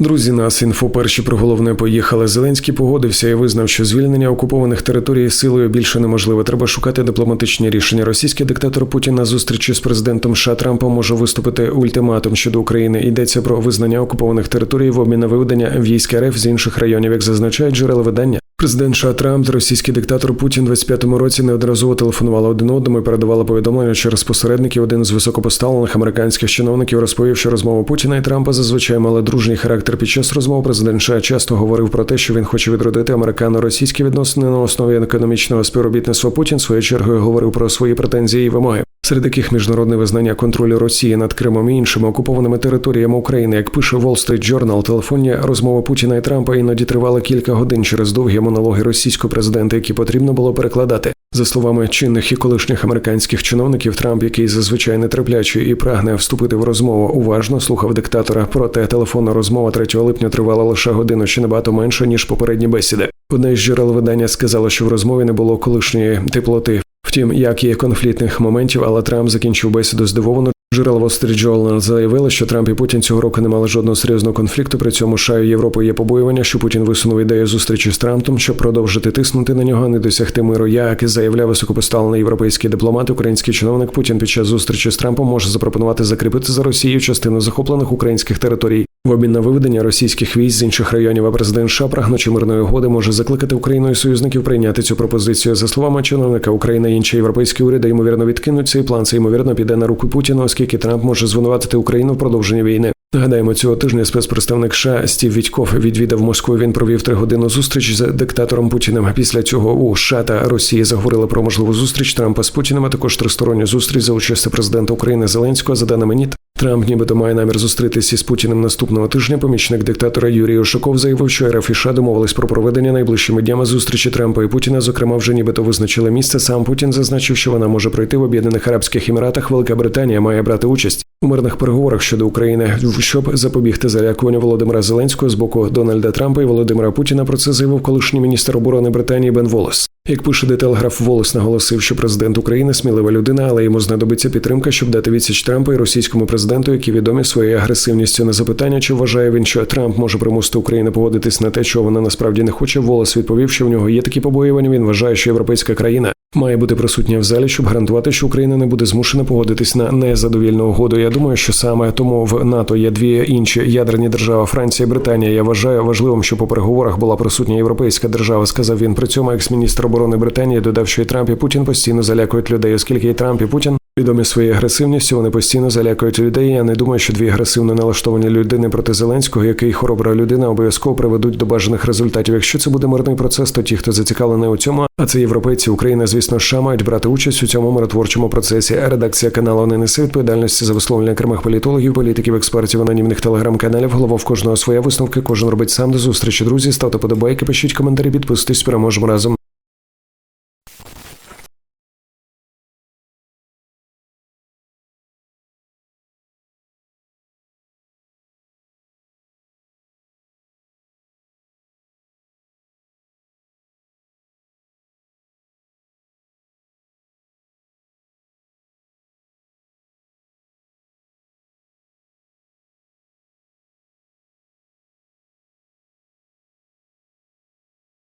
Друзі, нас інфо перші про головне поїхали. Зеленський погодився і визнав, що звільнення окупованих територій силою більше неможливе. Треба шукати дипломатичні рішення. Російський диктатор Путін на зустрічі з президентом США Трампом може виступити ультиматум щодо України. Йдеться про визнання окупованих територій в обмін на виведення військ РФ з інших районів, як зазначають джерела видання. Президент США Трамп та російський диктатор Путін у 25-му році неодноразово телефонували один одному і передавали повідомлення через посередників. Один з високопоставлених американських чиновників розповів, що розмова Путіна і Трампа зазвичай мали дружній характер. Під час розмов президент США часто говорив про те, що він хоче відродити американо-російські відносини на основі економічного співробітництва. Путін своєю чергою говорив про свої претензії і вимоги. Серед яких міжнародне визнання контролю Росії над Кримом і іншими окупованими територіями України, як пише Wall Street Journal, телефонні розмови Путіна і Трампа іноді тривали кілька годин через довгі монологи російського президента, які потрібно було перекладати. За словами чинних і колишніх американських чиновників, Трамп, який зазвичай нетерплячий і прагне вступити в розмову, уважно слухав диктатора. Проте телефонна розмова 3 липня тривала лише годину, чи набагато менше ніж попередні бесіди. Одне з джерел видання сказало, що в розмові не було колишньої теплоти. Втім, як і конфліктних моментів, але Трамп закінчив бесіду здивовано. Джерела Wall заявили, що Трамп і Путін цього року не мали жодного серйозного конфлікту. При цьому США і Європою є побоювання, що Путін висунув ідею зустрічі з Трампом, щоб продовжити тиснути на нього, не досягти миру. Як заявляв високопоставлений європейський дипломат, український чиновник Путін під час зустрічі з Трампом може запропонувати закріпити за Росією частину захоплених українських територій. В обмін на виведення російських військ з інших районів, а президент США, прагнучи мирної угоди, може закликати Україну і союзників прийняти цю пропозицію. За словами чиновника, Україна і інші європейські уряди ймовірно відкинуть цей план. Це ймовірно піде на руку Путіна, оскільки Трамп може звинуватити Україну в продовженні війни. Нагадаємо, цього тижня спецпредставник США Стів Відьков відвідав Москву. Він провів тригодинну зустріч з диктатором Путіним. Після цього у США та Росії заговорили про можливу зустріч Трампа з Путіним, а також тристоронню зустріч за участю президента України Зеленського. За даними НІТ, Трамп нібито має намір зустрітися із Путіним наступного тижня. Помічник диктатора Юрій Ушаков заявив, що РФ і США домовились про проведення найближчими днями зустрічі Трампа і Путіна. Зокрема, вже нібито визначили місце. Сам Путін зазначив, що вона може пройти в Об'єднаних Арабських Еміратах. Велика Британія має брати участь у мирних переговорах щодо України, щоб запобігти залякуванню Володимира Зеленського з боку Дональда Трампа і Володимира Путіна. Про це заявив колишній міністр оборони Британії Бен Волос. Як пише детелеграф, Волос наголосив, що президент України смілива людина, але йому знадобиться підтримка, щоб дати відсіч Трампа і російському президенту, які відомі своєю агресивністю на запитання, чи вважає він, що Трамп може примусити Україну поводитись на те, чого вона насправді не хоче. Волос відповів, що в нього є такі побоювання. Він вважає, що європейська країна має бути присутня в залі, щоб гарантувати, що Україна не буде змушена погодитись на незадовільну угоду. Я думаю, що саме тому в НАТО є дві інші ядерні держави Франція і Британія. Я вважаю важливим, щоб у переговорах була присутня європейська держава. Сказав він. При цьому екс-міністр оборони Британії додав, що і Трамп і Путін постійно залякують людей, оскільки і Трамп і Путін. Відомі своєю агресивністю, вони постійно залякують людей. Я не думаю, що дві агресивно налаштовані людини проти Зеленського, який хоробра людина, обов'язково приведуть до бажаних результатів. Якщо це буде мирний процес, то ті, хто зацікавлений у цьому, а це європейці, Україна, звісно, США мають брати участь у цьому миротворчому процесі. Редакція каналу не несе відповідальності за висловлення окремих політологів, політиків, експертів, анонімних телеграм-каналів. Голова в кожного своя висновки. Кожен робить сам до зустрічі. Друзі, ставте подобайки, пишіть коментарі, підписуйтесь, переможемо разом.